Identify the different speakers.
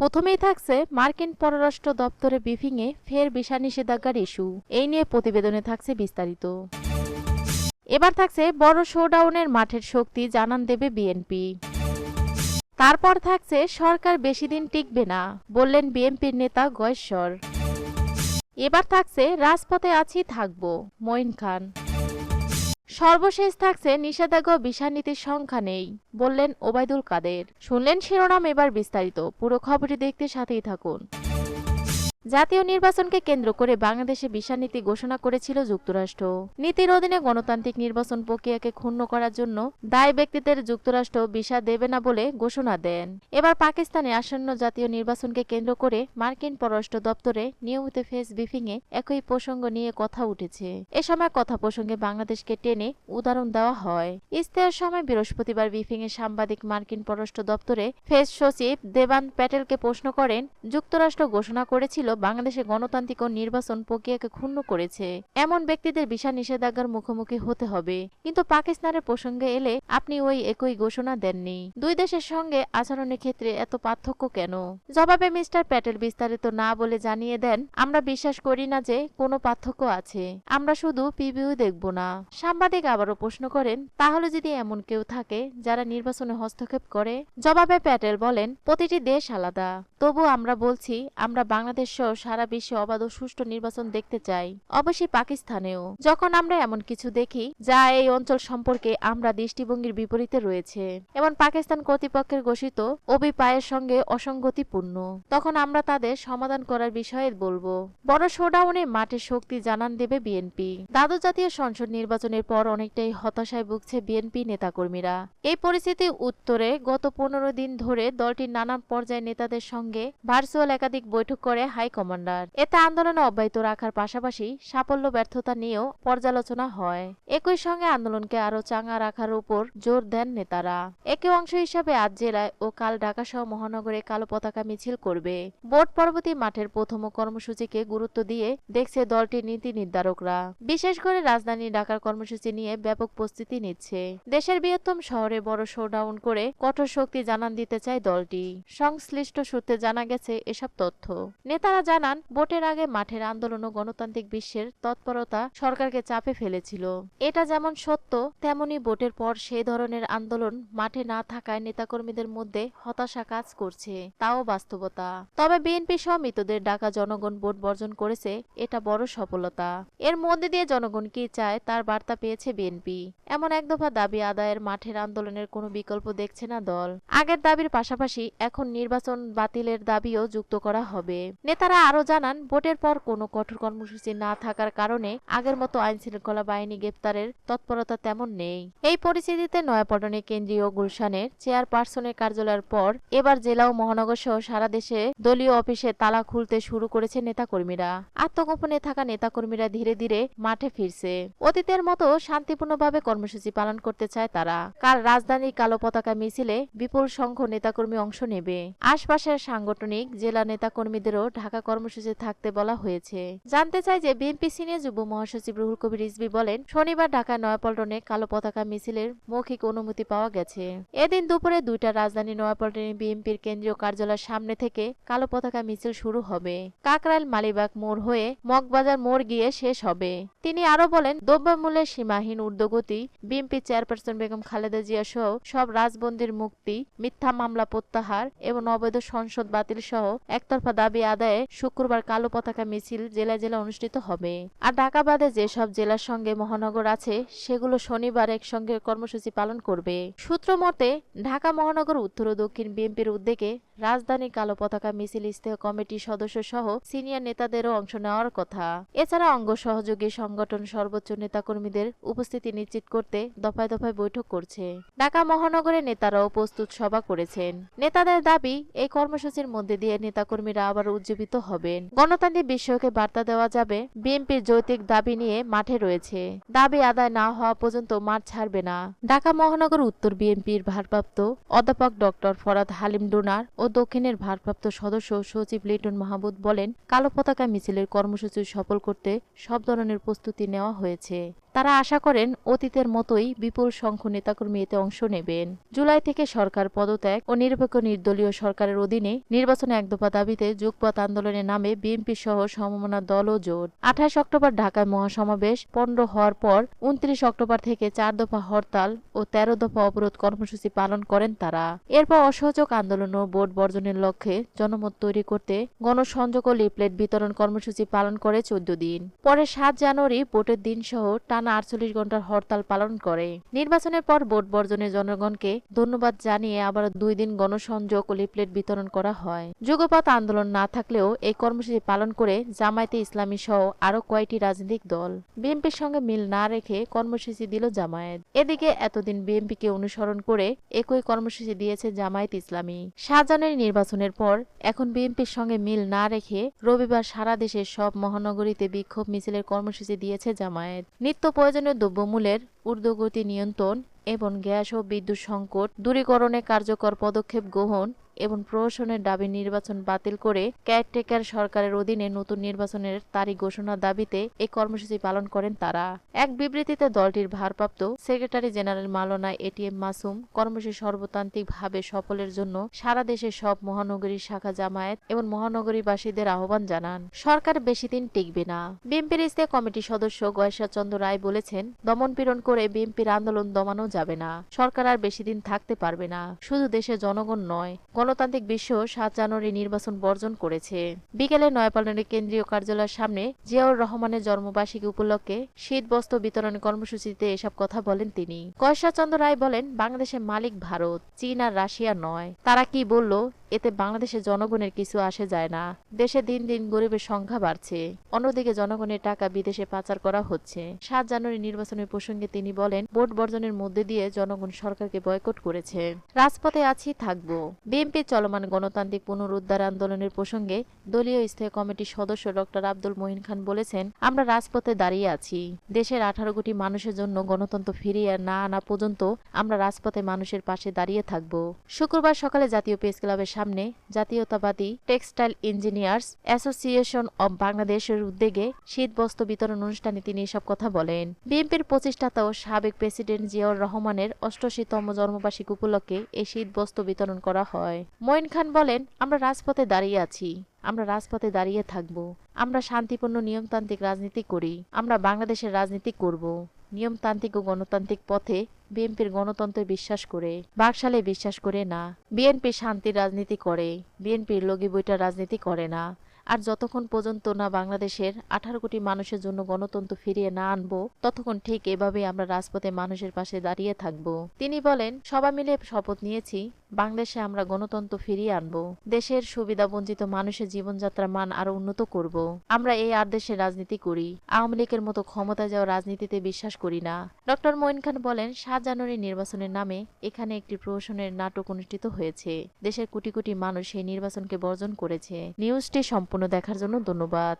Speaker 1: প্রথমেই থাকছে মার্কিন পররাষ্ট্র দপ্তরে ব্রিফিংয়ে ফের ভিসা নিষেধাজ্ঞার ইস্যু এই নিয়ে প্রতিবেদনে থাকছে বিস্তারিত এবার থাকছে বড় শোডাউনের মাঠের শক্তি জানান দেবে বিএনপি তারপর থাকছে সরকার বেশি দিন টিকবে না বললেন বিএনপির নেতা গয়েশ্বর এবার থাকছে রাজপথে আছি থাকবো মঈন খান সর্বশেষ থাকছে নিষেধাজ্ঞা ভিসা নীতির সংখ্যা নেই বললেন ওবায়দুল কাদের শুনলেন শিরোনাম এবার বিস্তারিত পুরো খবরটি দেখতে সাথেই থাকুন জাতীয় নির্বাচনকে কেন্দ্র করে বাংলাদেশে ভিসা নীতি ঘোষণা করেছিল যুক্তরাষ্ট্র নীতির অধীনে গণতান্ত্রিক নির্বাচন প্রক্রিয়াকে ক্ষুণ্ণ করার জন্য দায় ব্যক্তিদের যুক্তরাষ্ট্র ভিসা দেবে না বলে ঘোষণা দেন এবার পাকিস্তানে আসন্ন জাতীয় নির্বাচনকে কেন্দ্র করে মার্কিন পররাষ্ট্র দপ্তরে নিয়মিত ফেস ব্রিফিং এ একই প্রসঙ্গ নিয়ে কথা উঠেছে এ সময় কথা প্রসঙ্গে বাংলাদেশকে টেনে উদাহরণ দেওয়া হয় ইস্তেহার সময় বৃহস্পতিবার ব্রিফিং এ সাংবাদিক মার্কিন পররাষ্ট্র দপ্তরে ফেস সচিব দেবান প্যাটেলকে প্রশ্ন করেন যুক্তরাষ্ট্র ঘোষণা করেছিল ছিল বাংলাদেশে গণতান্ত্রিক ও নির্বাচন প্রক্রিয়াকে ক্ষুণ্ণ করেছে এমন ব্যক্তিদের বিশাল নিষেধাজ্ঞার মুখোমুখি হতে হবে কিন্তু পাকিস্তানের প্রসঙ্গে এলে আপনি ওই একই ঘোষণা দেননি দুই দেশের সঙ্গে আচরণের ক্ষেত্রে এত পার্থক্য কেন জবাবে মিস্টার প্যাটেল বিস্তারিত না বলে জানিয়ে দেন আমরা বিশ্বাস করি না যে কোনো পার্থক্য আছে আমরা শুধু পিবিউ দেখব না সাংবাদিক আবারও প্রশ্ন করেন তাহলে যদি এমন কেউ থাকে যারা নির্বাচনে হস্তক্ষেপ করে জবাবে প্যাটেল বলেন প্রতিটি দেশ আলাদা তবু আমরা বলছি আমরা বাংলাদেশ বিশ্ব সারা বিশ্বে অবাধ ও সুষ্ঠু নির্বাচন দেখতে চাই অবশ্যই পাকিস্তানেও যখন আমরা এমন কিছু দেখি যা এই অঞ্চল সম্পর্কে আমরা দৃষ্টিভঙ্গির বিপরীতে রয়েছে এমন পাকিস্তান কর্তৃপক্ষের ঘোষিত অবিপায়ের সঙ্গে অসঙ্গতিপূর্ণ তখন আমরা তাদের সমাধান করার বিষয়ে বলবো বড় শোডাউনে মাঠে শক্তি জানান দেবে বিএনপি দাদু জাতীয় সংসদ নির্বাচনের পর অনেকটাই হতাশায় ভুগছে বিএনপি নেতাকর্মীরা এই পরিস্থিতি উত্তরে গত পনেরো দিন ধরে দলটির নানান পর্যায়ে নেতাদের সঙ্গে ভার্চুয়াল একাধিক বৈঠক করে হাই হাই কমান্ডার এতে আন্দোলন অব্যাহত রাখার পাশাপাশি সাফল্য ব্যর্থতা নিয়েও পর্যালোচনা হয় একই সঙ্গে আন্দোলনকে আরো চাঙা রাখার উপর জোর দেন নেতারা একে অংশ হিসাবে আজ জেলায় ও কাল ঢাকা সহ মহানগরে কালো পতাকা মিছিল করবে বোর্ড পর্বতী মাঠের প্রথম কর্মসূচিকে গুরুত্ব দিয়ে দেখছে দলটির নীতি নির্ধারকরা বিশেষ করে রাজধানী ঢাকার কর্মসূচি নিয়ে ব্যাপক প্রস্তুতি নিচ্ছে দেশের বৃহত্তম শহরে বড় শোডাউন করে কঠোর শক্তি জানান দিতে চায় দলটি সংশ্লিষ্ট সূত্রে জানা গেছে এসব তথ্য নেতারা তারা জানান ভোটের আগে মাঠের আন্দোলন ও গণতান্ত্রিক বিশ্বের তৎপরতা সরকারকে চাপে ফেলেছিল এটা যেমন সত্য তেমনি ভোটের পর সেই ধরনের আন্দোলন মাঠে না থাকায় নেতাকর্মীদের মধ্যে হতাশা কাজ করছে তাও বাস্তবতা তবে বিএনপি সহ মৃতদের ডাকা জনগণ ভোট বর্জন করেছে এটা বড় সফলতা এর মধ্যে দিয়ে জনগণ কি চায় তার বার্তা পেয়েছে বিএনপি এমন এক দফা দাবি আদায়ের মাঠের আন্দোলনের কোনো বিকল্প দেখছে না দল আগের দাবির পাশাপাশি এখন নির্বাচন বাতিলের দাবিও যুক্ত করা হবে নেতা তারা আরো জানান ভোটের পর কোনো কঠোর কর্মসূচি না থাকার কারণে আগের মতো আইন শৃঙ্খলা বাহিনী গ্রেপ্তারের তৎপরতা তেমন নেই এই পরিস্থিতিতে নয়াপটনে কেন্দ্রীয় গুলশানের চেয়ারপারসনের কার্যালয়ের পর এবার জেলা ও মহানগর সহ সারা দেশে দলীয় অফিসে তালা খুলতে শুরু করেছে নেতাকর্মীরা আত্মগোপনে থাকা নেতাকর্মীরা ধীরে ধীরে মাঠে ফিরছে অতীতের মতো শান্তিপূর্ণভাবে কর্মসূচি পালন করতে চায় তারা কাল রাজধানীর কালো পতাকা মিছিলে বিপুল সংখ্য নেতাকর্মী অংশ নেবে আশপাশের সাংগঠনিক জেলা নেতাকর্মীদেরও ঢাকা থাকা কর্মসূচি থাকতে বলা হয়েছে জানতে চাই যে বিএনপি সিনিয়র যুব মহাসচিব রুহুল কবির রিজবি বলেন শনিবার ঢাকা নয়াপল্টনে কালো পতাকা মিছিলের মৌখিক অনুমতি পাওয়া গেছে এদিন দুপুরে দুইটা রাজধানী নয়াপল্টনে বিএনপির কেন্দ্রীয় কার্যালয়ের সামনে থেকে কালো পতাকা মিছিল শুরু হবে কাকরাইল মালিবাগ মোড় হয়ে মগবাজার মোড় গিয়ে শেষ হবে তিনি আরো বলেন দ্রব্যমূল্যের সীমাহীন ঊর্ধ্বগতি বিএনপি চেয়ারপারসন বেগম খালেদা জিয়া সহ সব রাজবন্দির মুক্তি মিথ্যা মামলা প্রত্যাহার এবং অবৈধ সংসদ বাতিল সহ একতরফা দাবি আদায়ে শুক্রবার কালো পতাকা মিছিল জেলা জেলা অনুষ্ঠিত হবে আর ঢাকা বাদে যেসব জেলার সঙ্গে মহানগর আছে সেগুলো শনিবার একসঙ্গে কর্মসূচি পালন করবে সূত্র মতে ঢাকা মহানগর উত্তর ও দক্ষিণ বিএনপির উদ্যোগে রাজধানী কালো পতাকা মিছিল ইস্তেহ কমিটির সদস্য সহ সিনিয়র নেতাদেরও অংশ নেওয়ার কথা এছাড়া অঙ্গ সহযোগী সংগঠন সর্বোচ্চ নেতাকর্মীদের উপস্থিতি নিশ্চিত করতে দফায় দফায় বৈঠক করছে ঢাকা মহানগরে নেতারাও প্রস্তুত সভা করেছেন নেতাদের দাবি এই কর্মসূচির মধ্যে দিয়ে নেতাকর্মীরা আবার উজ্জীবিত হবেন গণতান্ত্রিক বিষয়কে বার্তা দেওয়া যাবে বিএনপির যৌতিক দাবি নিয়ে মাঠে রয়েছে দাবি আদায় না হওয়া পর্যন্ত মাঠ ছাড়বে না ঢাকা মহানগর উত্তর বিএনপির ভারপ্রাপ্ত অধ্যাপক ডক্টর ফরাদ হালিম ডোনার ও দক্ষিণের ভারপ্রাপ্ত সদস্য সচিব লিটন মাহবুদ বলেন কালো পতাকা মিছিলের কর্মসূচি সফল করতে সব ধরনের প্রস্তুতি নেওয়া হয়েছে তারা আশা করেন অতীতের মতোই বিপুল সংখ্য নেতাকর্মী এতে অংশ নেবেন জুলাই থেকে সরকার পদত্যাগ ও নিরপেক্ষ নির্দলীয় সরকারের অধীনে নির্বাচনে একদফা দাবিতে যুগপথ আন্দোলন আন্দোলনের নামে বিএনপি সহ সমমনা দল ও জোট আঠাশ অক্টোবর ঢাকায় মহাসমাবেশ পণ্ড হওয়ার পর উনত্রিশ অক্টোবর থেকে চার দফা হরতাল ও তেরো দফা অবরোধ কর্মসূচি পালন করেন তারা এরপর অসহযোগ আন্দোলন ও ভোট বর্জনের লক্ষ্যে জনমত তৈরি করতে গণসংযোগ ও লিপলেট বিতরণ কর্মসূচি পালন করে চোদ্দ দিন পরে সাত জানুয়ারি ভোটের দিন সহ টানা আটচল্লিশ ঘন্টার হরতাল পালন করে নির্বাচনের পর ভোট বর্জনের জনগণকে ধন্যবাদ জানিয়ে আবার দুই দিন গণসংযোগ ও লিপলেট বিতরণ করা হয় যুগপথ আন্দোলন না থাকলেও পরেও এই কর্মসূচি পালন করে জামায়াতে ইসলামী সহ আরো কয়েকটি রাজনৈতিক দল বিএনপির সঙ্গে মিল না রেখে কর্মসূচি দিল জামায়াত এদিকে এতদিন বিএনপিকে অনুসরণ করে একই কর্মসূচি দিয়েছে জামায়াত ইসলামী শাহজাহানের নির্বাচনের পর এখন বিএনপির সঙ্গে মিল না রেখে রবিবার সারা দেশের সব মহানগরীতে বিক্ষোভ মিছিলের কর্মসূচি দিয়েছে জামায়াত নিত্য প্রয়োজনীয় দ্রব্যমূলের ঊর্ধ্বগতি নিয়ন্ত্রণ এবং গ্যাস ও বিদ্যুৎ সংকট দূরীকরণে কার্যকর পদক্ষেপ গ্রহণ এবং প্রহসনের দাবি নির্বাচন বাতিল করে কেয়ারটেকার সরকারের অধীনে নতুন নির্বাচনের তারিখ ঘোষণা দাবিতে এই কর্মসূচি পালন করেন তারা এক বিবৃতিতে দলটির ভারপ্রাপ্ত secretary general Maulana ATM Masum কর্মসূচি সর্বতান্ত্রিকভাবে সফলের জন্য সারা দেশের সব মহানগরীর শাখা জামায়াত এবং মহানগরীবাসীদের আহ্বান জানান সরকার বেশি দিন টিকবে না বিএনপির ইস্তায় কমিটি সদস্য গয়েশা চন্দ্র রায় বলেছেন দমনপীড়ন করে বিএনপির আন্দোলন দমানো যাবে না সরকার আর বেশি দিন থাকতে পারবে না শুধু দেশের জনগণ নয় গণতান্ত্রিক বিশ্ব সাত জানুয়ারি নির্বাচন বর্জন করেছে বিকেলে নয়াপল্টনের কেন্দ্রীয় কার্যালয়ের সামনে জিয়াউর রহমানের জন্মবার্ষিকী উপলক্ষে শীত বস্ত্র বিতরণ কর্মসূচিতে এসব কথা বলেন তিনি চন্দ্র রায় বলেন বাংলাদেশের মালিক ভারত চীন আর রাশিয়া নয় তারা কি বলল এতে বাংলাদেশের জনগণের কিছু আসে যায় না দেশে দিন দিন গরিবের সংখ্যা বাড়ছে অন্যদিকে জনগণের টাকা বিদেশে পাচার করা হচ্ছে সাত জানুয়ারি নির্বাচনের প্রসঙ্গে তিনি বলেন ভোট বর্জনের মধ্যে দিয়ে জনগণ সরকারকে বয়কট করেছে রাজপথে আছি থাকব বিএনপি চলমান গণতান্ত্রিক পুনরুদ্ধার আন্দোলনের প্রসঙ্গে দলীয় স্থায়ী কমিটির সদস্য ডক্টর আব্দুল মহিন খান বলেছেন আমরা রাজপথে দাঁড়িয়ে আছি দেশের আঠারো কোটি মানুষের জন্য গণতন্ত্র ফিরিয়ে না আনা পর্যন্ত আমরা রাজপথে মানুষের পাশে দাঁড়িয়ে থাকব শুক্রবার সকালে জাতীয় প্রেস ক্লাবের সামনে জাতীয়তাবাদী টেক্সটাইল ইঞ্জিনিয়ার্স অ্যাসোসিয়েশন অব বাংলাদেশের উদ্যোগে শীত বস্ত্র বিতরণ অনুষ্ঠানে তিনি এসব কথা বলেন বিএনপির প্রতিষ্ঠাতা ও সাবেক প্রেসিডেন্ট জিয়াউর রহমানের অষ্টশীতম জন্মবার্ষিক উপলক্ষে এই শীত বস্ত্র বিতরণ করা হয় মঈন খান বলেন আমরা রাজপথে দাঁড়িয়ে আছি আমরা রাজপথে দাঁড়িয়ে থাকব আমরা শান্তিপূর্ণ নিয়মতান্ত্রিক রাজনীতি করি আমরা বাংলাদেশের রাজনীতি করব নিয়মতান্ত্রিক ও গণতান্ত্রিক পথে বিএনপির গণতন্ত্রে বিশ্বাস করে বাকশালে বিশ্বাস করে না বিএনপি শান্তির রাজনীতি করে বিএনপির লগি বইটা রাজনীতি করে না আর যতক্ষণ পর্যন্ত না বাংলাদেশের আঠারো কোটি মানুষের জন্য গণতন্ত্র ফিরিয়ে না আনব ততক্ষণ ঠিক এভাবে আমরা রাজপথে মানুষের পাশে দাঁড়িয়ে থাকব তিনি বলেন সবাই মিলে শপথ নিয়েছি বাংলাদেশে আমরা গণতন্ত্র ফিরিয়ে আনব দেশের সুবিধাবঞ্চিত মানুষের জীবনযাত্রার মান আরো উন্নত করব আমরা এই আর দেশে রাজনীতি করি আওয়ামী লীগের মতো ক্ষমতা যাওয়া রাজনীতিতে বিশ্বাস করি না ডক্টর মঈন খান বলেন সাত জানুয়ারি নির্বাচনের নামে এখানে একটি প্রহসনের নাটক অনুষ্ঠিত হয়েছে দেশের কোটি কোটি মানুষ এই নির্বাচনকে বর্জন করেছে নিউজটি সম্পূর্ণ দেখার জন্য ধন্যবাদ